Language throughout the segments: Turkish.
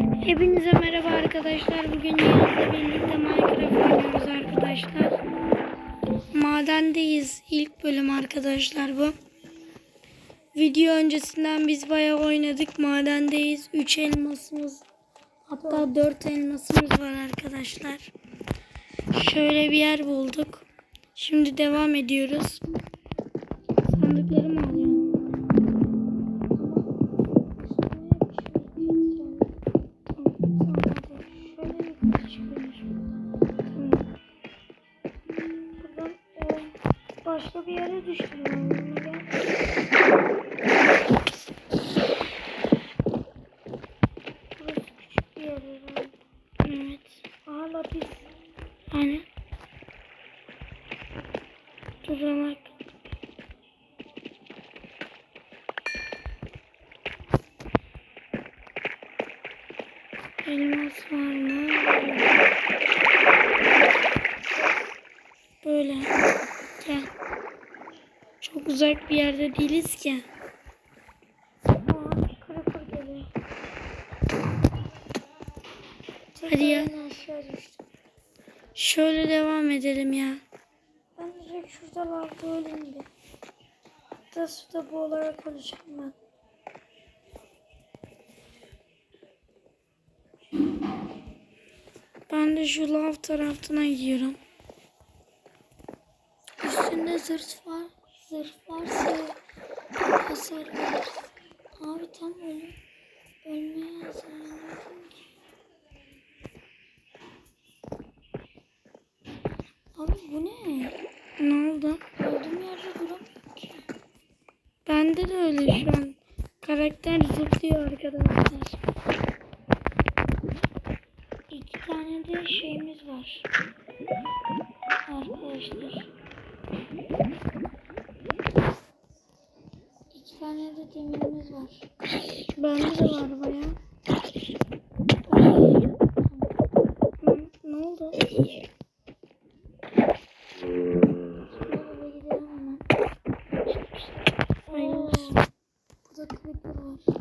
Hepinize merhaba arkadaşlar. Bugün Yağız'la birlikte Minecraft oynuyoruz arkadaşlar. Madendeyiz. İlk bölüm arkadaşlar bu. Video öncesinden biz bayağı oynadık. Madendeyiz. 3 elmasımız hatta 4 elmasımız var arkadaşlar. Şöyle bir yer bulduk. Şimdi devam ediyoruz. Sandıkları mı alıyorum? Aynen. Tutamak. Elmas var mı? Böyle. Gel. Çok uzak bir yerde değiliz ki. Hadi ya. aşağı düştüm. Şöyle devam edelim ya. Ben direkt şurada lavda öleyim bir. Hatta suda boğularak öleceğim ben. Ben de şu lav tarafına gidiyorum. Üstünde zırh var. Zırh varsa hasar verir. Abi tam ölü. Ölmeye hazırlanıyordum Abi bu ne? Ne oldu? Öldüğüm yerde duramıyorum ki. Bende de öyle şu an. Karakter zıplıyor arkadaşlar. İki tane de şeyimiz var. Arkadaşlar. İki tane de demirimiz var. Bende de var baya.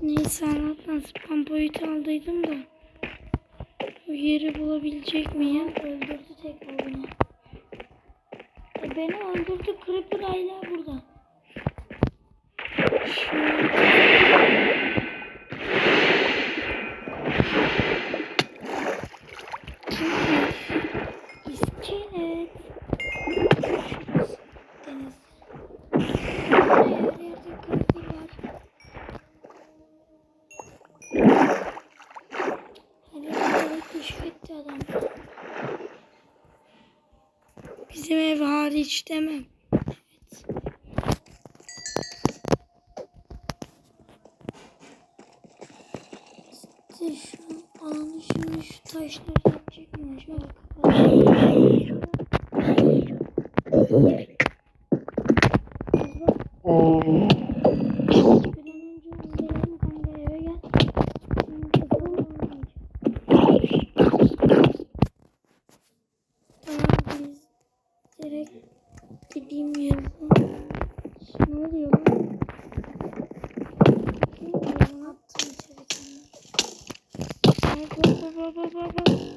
Neyse Allah'tan spam boyutu aldıydım da. Bu yeri bulabilecek miyim? Öldürdü tekrar beni. E beni öldürdü. Creeper hala burada. İskelet. Deniz. Her yerde creeper var. Her yerde keşfetti adam. Bizim ev hariç demem. Evet. İşte şu alanı şimdi şu taşları yapacak mı? Bir an önce gidelim kanka eve gel. Şimdi kafam olmayacak. Tamam biz direkt gideyim yanına. Ne oluyor lan? Bilmiyorum, attım içeri kendimi. Oluyor oğlum?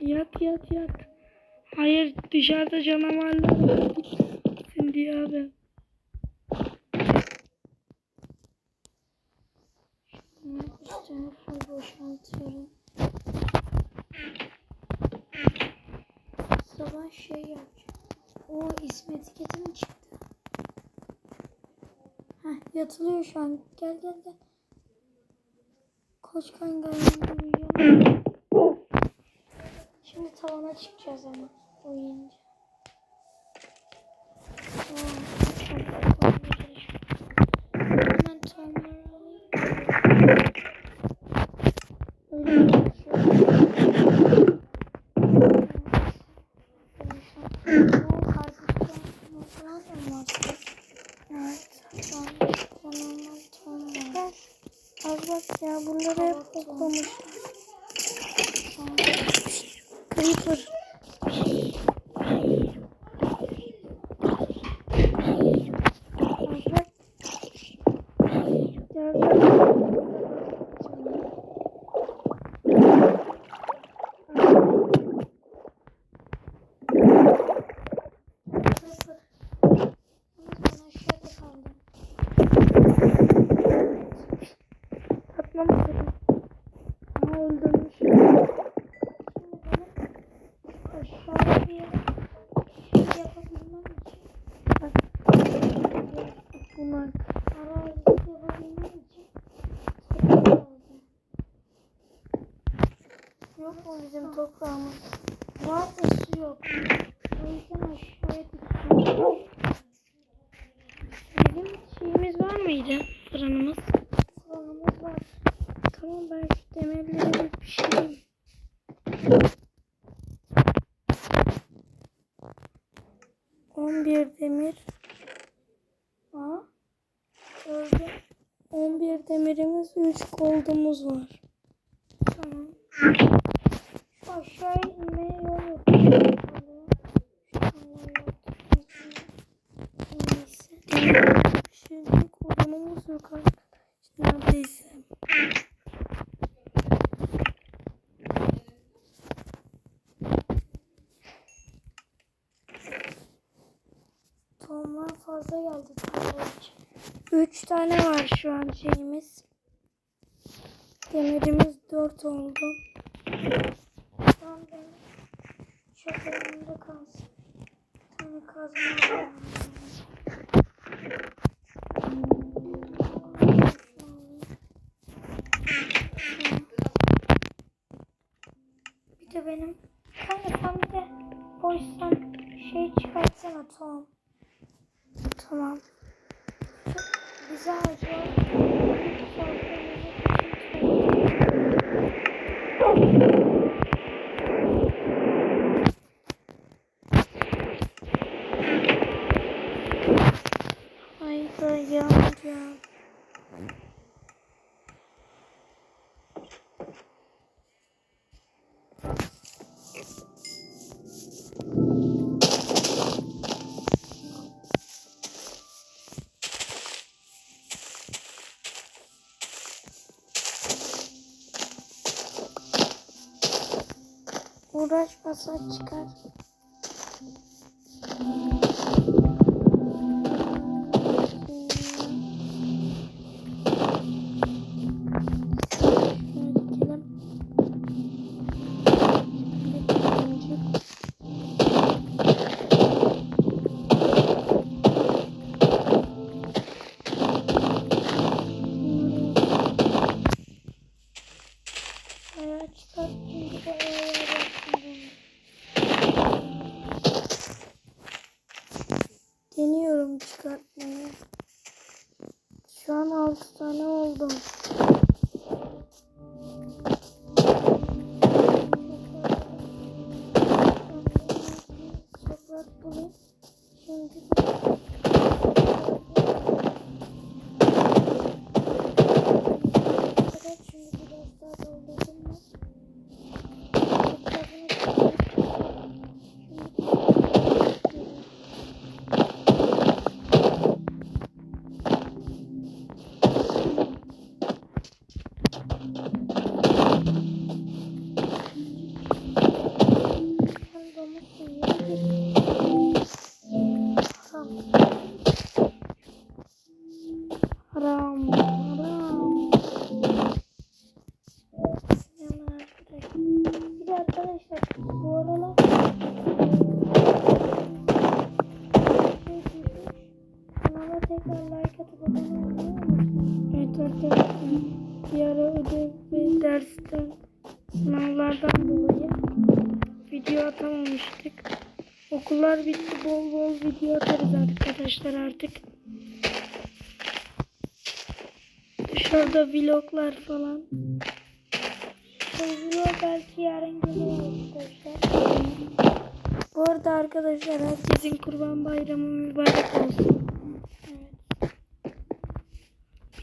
Yat yat yat. Hayır dışarıda canavarlar var. Abi. Şimdi üstümü full boşaltıyorum. Sabah şey yapacağım. O ismi etiketi mi çıktı? Heh yatılıyor şu an. Gel gel gel. Yanımda uyuyalım. Şimdi tavana çıkacağız ama uyuyunca. Hemen tohumları alayım. fırınımız. Sıvanımız var. Tamam belki demirleri bir şey. hasta oldum. Sen beni çok önümde kalsın. Sana kazma Bir benim. Kanka sen bir de boşsan şey çıkartsana Tom. Tamam. Bize şey. acaba uğraşmasan çıkar. tane. Şu an 6 tane oldum. Toprak bulayım. arkadaşlar artık. Dışarıda vloglar falan. Bu vlog belki yarın gelir arkadaşlar. Bu arada arkadaşlar herkesin kurban bayramı mübarek olsun. Evet.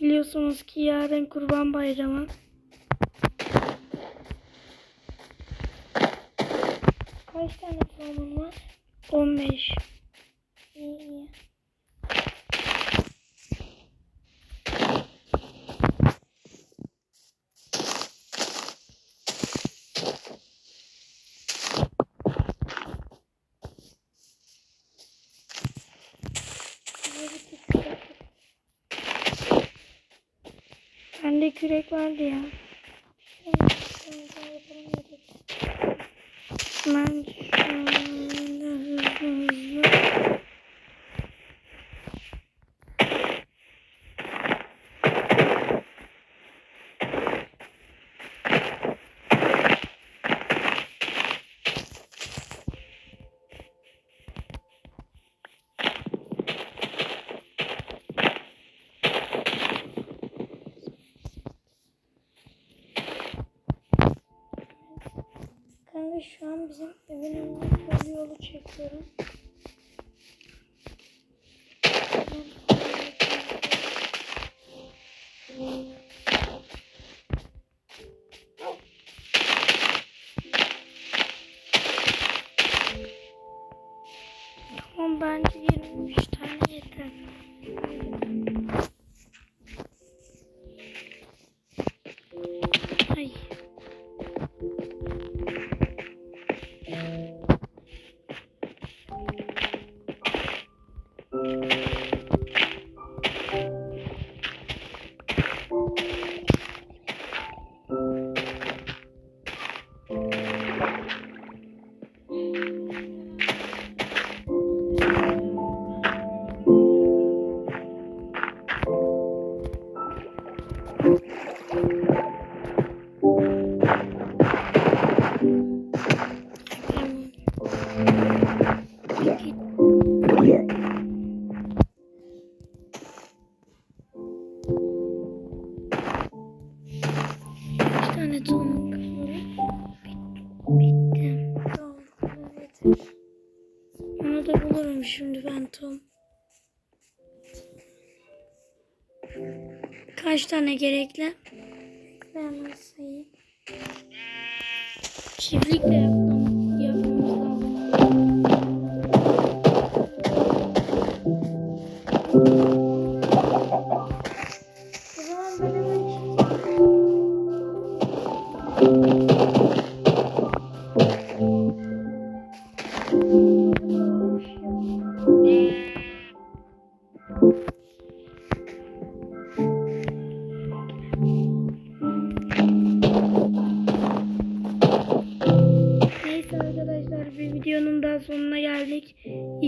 Biliyorsunuz ki yarın kurban bayramı. Kaç tane puanım var? 15. Bende kürek vardı ya. Ben şöyle hızlı hızlı. Kanka şu an bizim evin önüne köy yolu çekiyorum. Tamam bence Kaç tane gerekli? Ben sayayım. Çiftlik de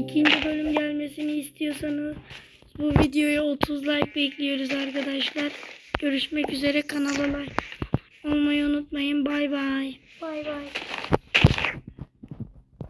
İkinci bölüm gelmesini istiyorsanız bu videoya 30 like bekliyoruz arkadaşlar. Görüşmek üzere kanala like olmayı unutmayın. Bay bay. Bay bay.